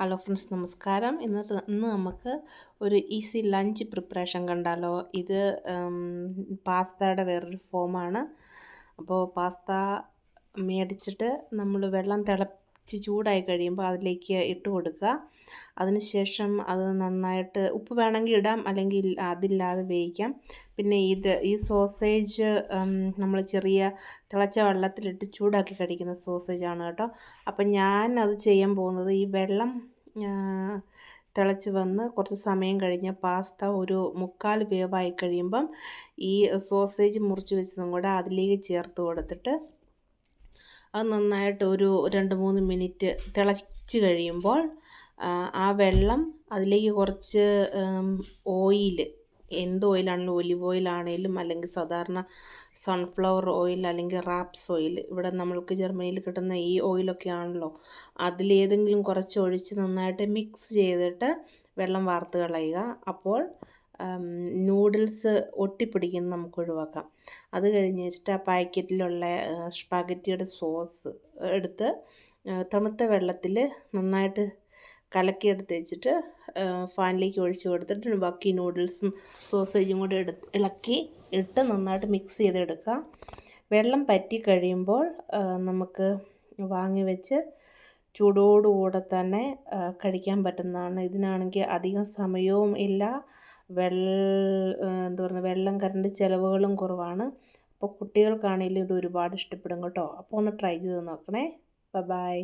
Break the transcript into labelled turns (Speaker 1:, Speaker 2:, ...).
Speaker 1: Hello friends നമസ്കാരം. ഇന്ന് ഇന്ന് നമുക്ക് ഒരു ഈസി ലഞ്ച് പ്രിപ്പറേഷൻ കണ്ടാലോ. ഇത് പാസ്തയുടെ വേറൊരു ഫോമാണ്. അപ്പോൾ പാസ്ത മേടിച്ചിട്ട് നമ്മൾ വെള്ളം തിളച്ച് ചൂടായി കഴിയുമ്പോൾ അതിലേക്ക് ഇട്ട് കൊടുക്കുക. അതിനുശേഷം അത് നന്നായിട്ട് ഉപ്പ് വേണമെങ്കിൽ ഇടാം അല്ലെങ്കിൽ അതില്ലാതെ വേവിക്കാം. പിന്നെ ഇത് ഈ സോസേജ് നമ്മൾ ചെറിയ തിളച്ച വെള്ളത്തിലിട്ട് ചൂടാക്കി കഴിക്കുന്ന സോസേജ് ആണ് കേട്ടോ. അപ്പം ഞാൻ അത് ചെയ്യാൻ പോകുന്നത് ഈ വെള്ളം തിളച്ച് വന്ന് കുറച്ച് സമയം കഴിഞ്ഞ് പാസ്ത ഒരു മുക്കാൽ വേവായി കഴിയുമ്പം ഈ സോസേജ് മുറിച്ച് വെച്ചതും കൂടെ അതിലേക്ക് ചേർത്ത് കൊടുത്തിട്ട് അത് നന്നായിട്ട് ഒരു രണ്ട് മൂന്ന് മിനിറ്റ് തിളച്ച് കഴിയുമ്പോൾ ആ വെള്ളം അതിലേക്ക് കുറച്ച് ഓയിൽ എന്ത് ഓയിലാണെങ്കിലും ഒലിവ് ഓയിലാണെങ്കിലും അല്ലെങ്കിൽ സാധാരണ സൺഫ്ലവർ ഓയിൽ അല്ലെങ്കിൽ റാപ്സ് ഓയിൽ ഇവിടെ നമ്മൾക്ക് ജർമ്മനിയിൽ കിട്ടുന്ന ഈ ഓയിലൊക്കെ ആണല്ലോ. അതിലേതെങ്കിലും കുറച്ച് ഒഴിച്ച് നന്നായിട്ട് മിക്സ് ചെയ്തിട്ട് വെള്ളം വാർത്ത് കളയുക. അപ്പോൾ നൂഡിൽസ് ഒട്ടിപ്പിടിക്കുന്നത് നമുക്ക് ഒഴിവാക്കാം. അത് കഴിഞ്ഞ് വെച്ചിട്ട് ആ പാക്കറ്റിലുള്ള സ്പാഗറ്റിയുടെ സോസ് എടുത്ത് തണുത്ത വെള്ളത്തിൽ നന്നായിട്ട് കലക്കിയെടുത്ത് വെച്ചിട്ട് ഫാനിലേക്ക് ഒഴിച്ചു കൊടുത്തിട്ട് ബാക്കി നൂഡിൽസും സോസേജും കൂടി എടുത്ത് ഇളക്കി ഇട്ട് നന്നായിട്ട് മിക്സ് ചെയ്തെടുക്കുക. വെള്ളം പറ്റി കഴിയുമ്പോൾ നമുക്ക് വാങ്ങി വെച്ച് ചൂടോടുകൂടെ തന്നെ കഴിക്കാൻ പറ്റുന്നതാണ്. ഇതിനാണെങ്കിൽ അധികം സമയവും ഇല്ല. വെള്ള എന്താ പറയുക വെള്ളം കറണ്ട് ചിലവുകളും കുറവാണ്. അപ്പോൾ കുട്ടികൾക്കാണെങ്കിലും ഇത് ഒരുപാട് ഇഷ്ടപ്പെടും കേട്ടോ. അപ്പോൾ ഒന്ന് ട്രൈ ചെയ്ത് നോക്കണേ. ബൈ